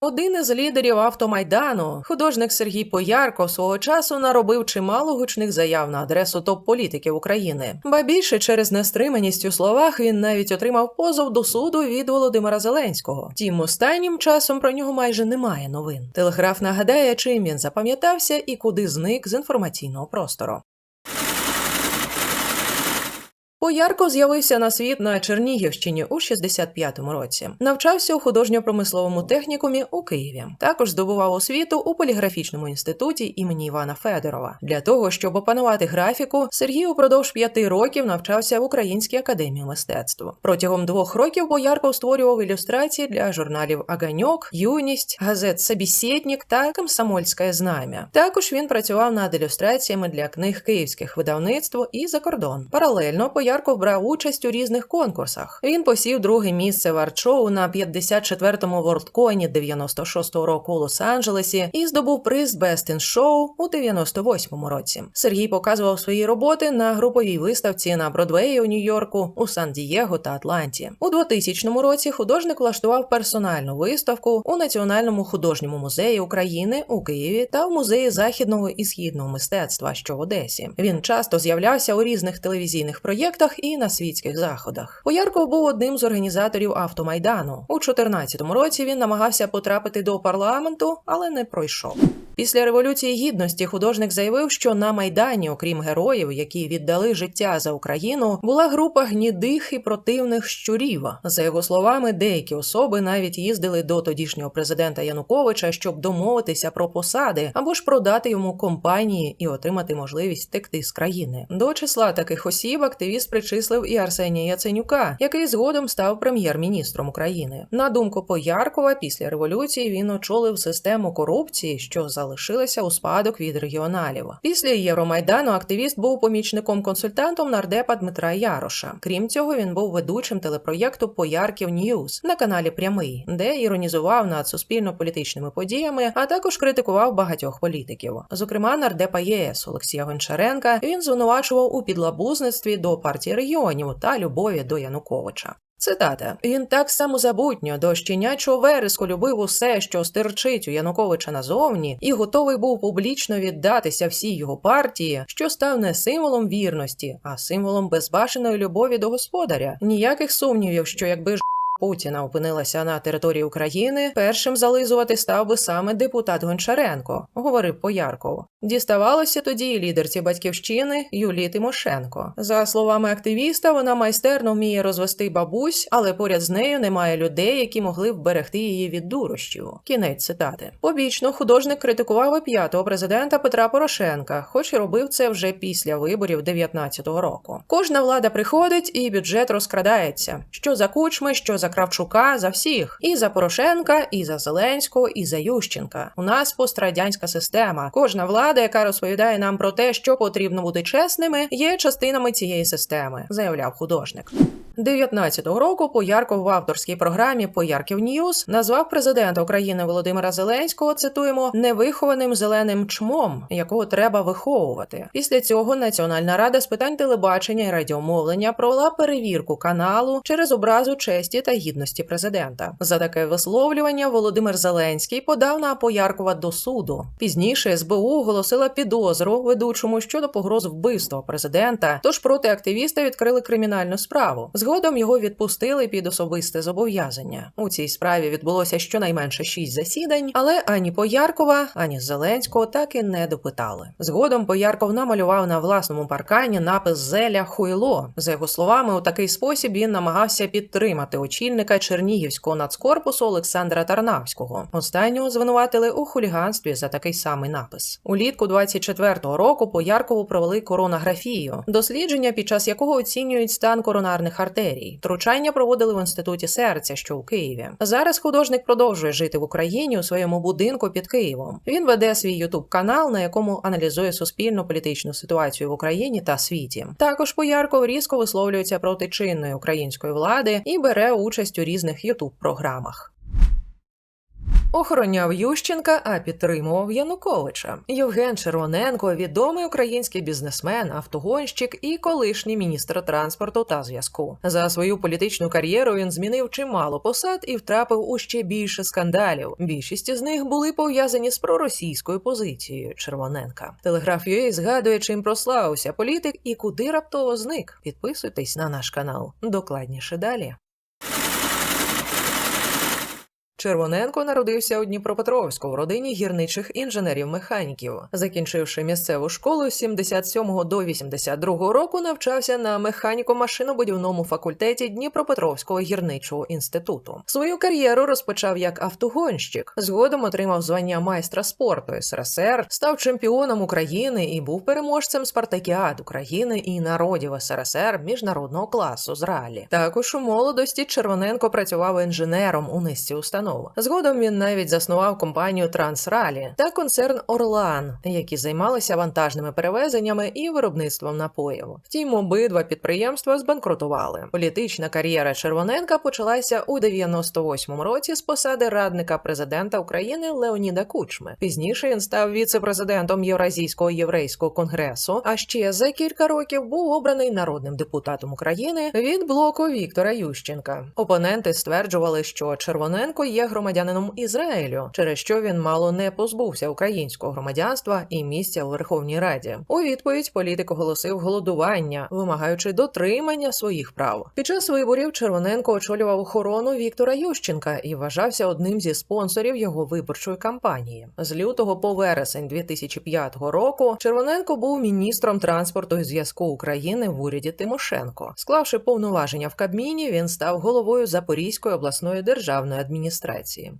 Один із лідерів автомайдану, художник Сергій Поярко, свого часу наробив чимало гучних заяв на адресу топ-політиків України. Ба більше через нестриманість у словах він навіть отримав позов до суду від Володимира Зеленського. Тім останнім часом про нього майже немає новин. Телеграф нагадає, чим він запам'ятався і куди зник з інформаційного простору. Поярко з'явився на світ на Чернігівщині у 65-му році. Навчався у художньо-промисловому технікумі у Києві. Також здобував освіту у поліграфічному інституті імені Івана Федорова. Для того щоб опанувати графіку, Сергій упродовж п'яти років навчався в Українській академії мистецтв. Протягом двох років Боярков створював ілюстрації для журналів Аганьок, Юність, газет Собісєднік та Комсомольське знам'я. Також він працював над ілюстраціями для книг київських видавництв і за кордон. Паралельно Поярков брав участь у різних конкурсах. Він посів друге місце в арт-шоу на 54-му WorldCon 96-го року у Лос-Анджелесі і здобув приз Best in Show у 98-му році. Сергій показував свої роботи на груповій виставці на Бродвеї у Нью-Йорку, у Сан-Дієго та Атланті. У 2000 році художник влаштував персональну виставку у Національному художньому музеї України у Києві та в музеї західного і східного мистецтва, що в Одесі. Він часто з'являвся у різних телевізійних проєктах і на світських заходах. Поярков був одним з організаторів автомайдану. У 2014 році він намагався потрапити до парламенту, але не пройшов. Після революції гідності художник заявив, що на майдані, окрім героїв, які віддали життя за Україну, була група гнідих і противних щурів. За його словами, деякі особи навіть їздили до тодішнього президента Януковича, щоб домовитися про посади або ж продати йому компанії і отримати можливість текти з країни. До числа таких осіб активіст причислив і Арсенія Яценюка, який згодом став прем'єр-міністром України. На думку Пояркова, після революції він очолив систему корупції, що залишилася у спадок від регіоналів. Після Євромайдану активіст був помічником-консультантом нардепа Дмитра Яроша. Крім цього, він був ведучим телепроєкту Поярків Ньюз на каналі Прямий, де іронізував над суспільно-політичними подіями, а також критикував багатьох політиків. Зокрема, нардепа ЄС Олексія Гончаренка він звинувачував у підлабузництві до партії регіонів та любові до Януковича. Цитата: він так самозабутньо до щенячого вереску любив усе, що стерчить у Януковича назовні, і готовий був публічно віддатися всій його партії, що став не символом вірності, а символом безбашеної любові до господаря. Ніяких сумнівів, що якби ж. Путіна опинилася на території України, першим зализувати став би саме депутат Гончаренко, говорив Поярков. Діставалося тоді і лідерці батьківщини Юлії Тимошенко. За словами активіста, вона майстерно вміє розвести бабусь, але поряд з нею немає людей, які могли б берегти її від дурощів. Кінець цитати. Побічно художник критикував і п'ятого президента Петра Порошенка, хоч і робив це вже після виборів 19-го року. Кожна влада приходить і бюджет розкрадається. Що за кучми, що за Кравчука, за всіх, і за Порошенка, і за Зеленського, і за Ющенка. У нас пострадянська система. Кожна влада, яка розповідає нам про те, що потрібно бути чесними, є частинами цієї системи, заявляв художник. 19-го року Поярков в авторській програмі Поярків Ньюз назвав президента України Володимира Зеленського, цитуємо, невихованим зеленим чмом, якого треба виховувати. Після цього Національна рада з питань телебачення і радіомовлення провела перевірку каналу через образу честі та гідності президента. За таке висловлювання Володимир Зеленський подав на Пояркова до суду. Пізніше СБУ оголосила підозру ведучому щодо погроз вбивства президента. Тож проти активіста відкрили кримінальну справу. Згодом його відпустили під особисте зобов'язання. У цій справі відбулося щонайменше шість засідань, але ані Пояркова, ані Зеленського так і не допитали. Згодом Поярков намалював на власному паркані напис Зеля Хуйло. За його словами, у такий спосіб він намагався підтримати очільника Чернігівського нацкорпусу Олександра Тарнавського. Останнього звинуватили у хуліганстві за такий самий напис. Улітку 24-го року по Яркову провели коронаграфію, дослідження, під час якого оцінюють стан коронарних артерій. Втручання проводили в інституті серця, що у Києві. Зараз художник продовжує жити в Україні у своєму будинку під Києвом. Він веде свій ютуб канал, на якому аналізує суспільно-політичну ситуацію в Україні та світі. Також Поярков різко висловлюється проти чинної української влади і бере участь у різних ютуб програмах. Охороняв Ющенка, а підтримував Януковича. Євген Червоненко, відомий український бізнесмен, автогонщик і колишній міністр транспорту та зв'язку. За свою політичну кар'єру він змінив чимало посад і втрапив у ще більше скандалів. Більшість з них були пов'язані з проросійською позицією Червоненка. Телеграф UA згадує, чим прославився політик і куди раптово зник. Підписуйтесь на наш канал. Докладніше далі. Червоненко народився у Дніпропетровську в родині гірничих інженерів-механіків. Закінчивши місцеву школу з 77 до 82 року, навчався на механіко-машинобудівному факультеті Дніпропетровського гірничого інституту. Свою кар'єру розпочав як автогонщик. Згодом отримав звання майстра спорту СРСР, став чемпіоном України і був переможцем спартакіад України і народів СРСР міжнародного класу з ралі. Також у молодості Червоненко працював інженером у низці установ. Згодом він навіть заснував компанію Трансралі та концерн Орлан, які займалися вантажними перевезеннями і виробництвом напоїв. Втім, обидва підприємства збанкрутували. Політична кар'єра Червоненка почалася у 98-му році з посади радника президента України Леоніда Кучми. Пізніше він став віце-президентом Євразійського єврейського конгресу. А ще за кілька років був обраний народним депутатом України від блоку Віктора Ющенка. Опоненти стверджували, що Червоненко є громадянином Ізраїлю, через що він мало не позбувся українського громадянства і місця у Верховній Раді. У відповідь політик оголосив голодування, вимагаючи дотримання своїх прав. Під час виборів Червоненко очолював охорону Віктора Ющенка і вважався одним зі спонсорів його виборчої кампанії. З лютого по вересень 2005 року Червоненко був міністром транспорту і зв'язку України в уряді Тимошенко. Склавши повноваження в Кабміні, він став головою Запорізької обласної державної адміністрації.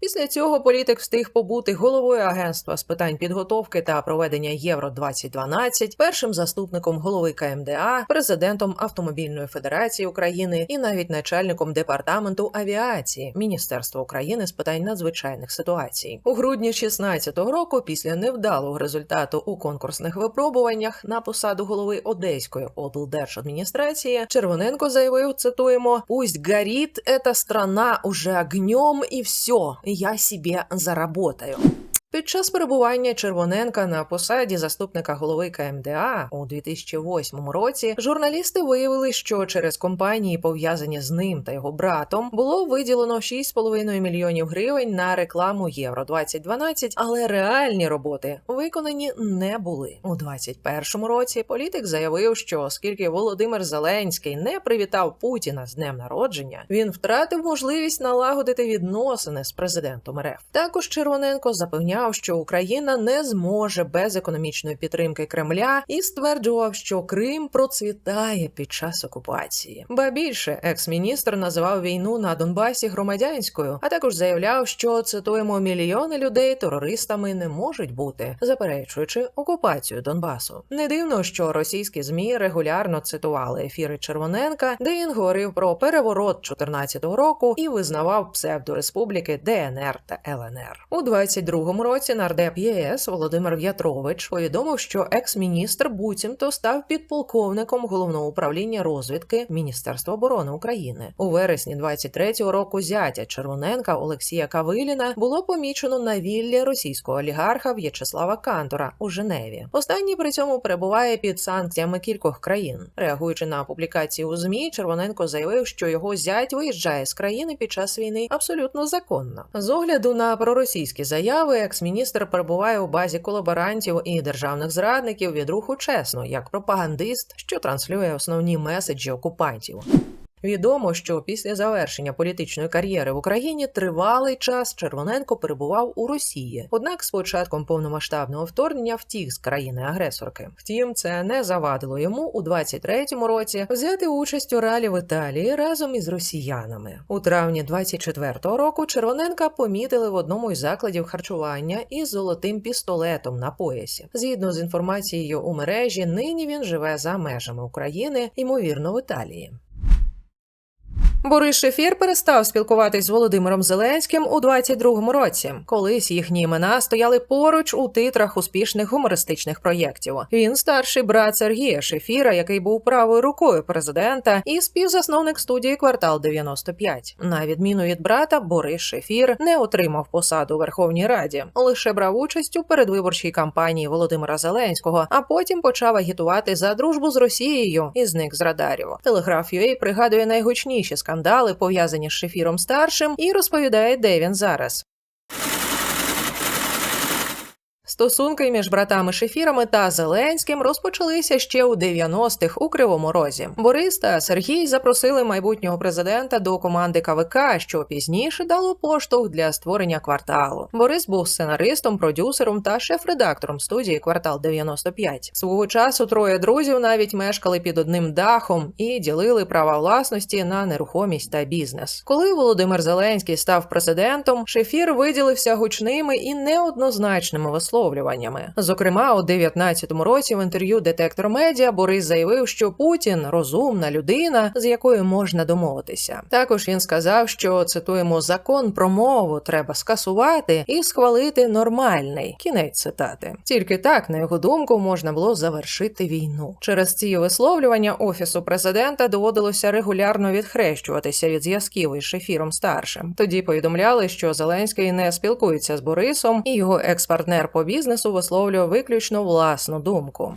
Після цього політик встиг побути головою агентства з питань підготовки та проведення Євро 2012 першим заступником голови КМДА, президентом Автомобільної Федерації України і навіть начальником департаменту авіації Міністерства України з питань надзвичайних ситуацій. У грудні 16-го року, після невдалого результату у конкурсних випробуваннях на посаду голови Одеської облдержадміністрації, Червоненко заявив: цитуємо: «Пусть горить эта страна уже огнем і все, я себе заработаю. Під час перебування Червоненка на посаді заступника голови КМДА у 2008 році журналісти виявили, що через компанії, пов'язані з ним та його братом, було виділено 6,5 мільйонів гривень на рекламу Євро 2012, але реальні роботи виконані не були. У 2021 році політик заявив, що оскільки Володимир Зеленський не привітав Путіна з днем народження, він втратив можливість налагодити відносини з президентом РФ. Також Червоненко запевняв, що Україна не зможе без економічної підтримки Кремля і стверджував, що Крим процвітає під час окупації. Ба більше екс-міністр називав війну на Донбасі громадянською, а також заявляв, що цитуємо мільйони людей терористами не можуть бути, заперечуючи окупацію Донбасу. Не дивно, що російські змі регулярно цитували ефіри Червоненка, де він говорив про переворот 14 року і визнавав псевдореспубліки ДНР та ЛНР у 22-му році. Нардеп ЄС Володимир В'ятрович повідомив, що екс-міністр буцімто став підполковником головного управління розвідки Міністерства оборони України у вересні 23-го року. Зятя Червоненка Олексія Кавиліна було помічено на віллі російського олігарха В'ячеслава Кантора у Женеві. Останній при цьому перебуває під санкціями кількох країн. Реагуючи на публікації у змі, Червоненко заявив, що його зять виїжджає з країни під час війни абсолютно законно. З огляду на проросійські заяви, екс-міністр перебуває у базі колаборантів і державних зрадників від руху чесно, як пропагандист, що транслює основні меседжі окупантів. Відомо, що після завершення політичної кар'єри в Україні тривалий час Червоненко перебував у Росії. Однак, з початком повномасштабного вторгнення втік з країни-агресорки. Втім, це не завадило йому у 23-му році взяти участь у ралі в Італії разом із росіянами. У травні 24-го року Червоненка помітили в одному із закладів харчування із золотим пістолетом на поясі. Згідно з інформацією у мережі, нині він живе за межами України, ймовірно, в Італії. Борис Шефір перестав спілкуватись з Володимиром Зеленським у 22-му році. Колись їхні імена стояли поруч у титрах успішних гумористичних проєктів. Він старший брат Сергія Шефіра, який був правою рукою президента, і співзасновник студії Квартал 95. На відміну від брата, Борис Шефір не отримав посаду у Верховній Раді, лише брав участь у передвиборчій кампанії Володимира Зеленського, а потім почав агітувати за дружбу з Росією і зник з радарів. Телеграф UA пригадує найгучніші скандали, пов'язані з Шефіром старшим, і розповідає, де він зараз. Стосунки між братами Шефірами та Зеленським розпочалися ще у 90-х у Кривому Розі. Борис та Сергій запросили майбутнього президента до команди КВК, що пізніше дало поштовх для створення кварталу. Борис був сценаристом, продюсером та шеф-редактором студії Квартал 95. Свого часу троє друзів навіть мешкали під одним дахом і ділили права власності на нерухомість та бізнес. Коли Володимир Зеленський став президентом, Шефір виділився гучними і неоднозначними висловлюваннями. Зокрема, у 19-му році в інтерв'ю Детектор Медіа Борис заявив, що Путін розумна людина, з якою можна домовитися. Також він сказав, що цитуємо закон про мову треба скасувати і схвалити нормальний. Кінець цитати. Тільки так, на його думку, можна було завершити війну. Через ці висловлювання офісу президента доводилося регулярно відхрещуватися від зв'язків із Шефіром старшим. Тоді повідомляли, що Зеленський не спілкується з Борисом, і його екс-партнер по бізнесу висловлює виключно власну думку.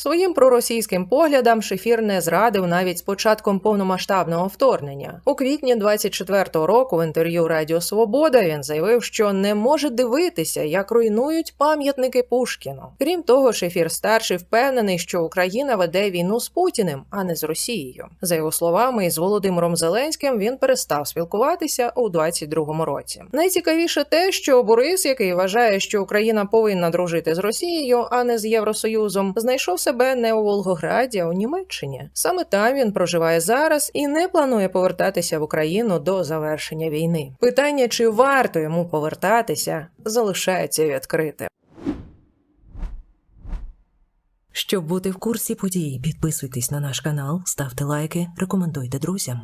Своїм проросійським поглядам Шефір не зрадив навіть з початком повномасштабного вторгнення. У квітні 24-го року в інтерв'ю Радіо Свобода він заявив, що не може дивитися, як руйнують пам'ятники Пушкіну. Крім того, Шефір старший впевнений, що Україна веде війну з Путіним, а не з Росією. За його словами, із Володимиром Зеленським він перестав спілкуватися у 22-му році. Найцікавіше те, що Борис, який вважає, що Україна повинна дружити з Росією, а не з Євросоюзом, знайшов себе не у Волгограді, а у Німеччині. Саме там він проживає зараз і не планує повертатися в Україну до завершення війни. Питання, чи варто йому повертатися, залишається відкритим. Щоб бути в курсі подій, підписуйтесь на наш канал, ставте лайки, рекомендуйте друзям.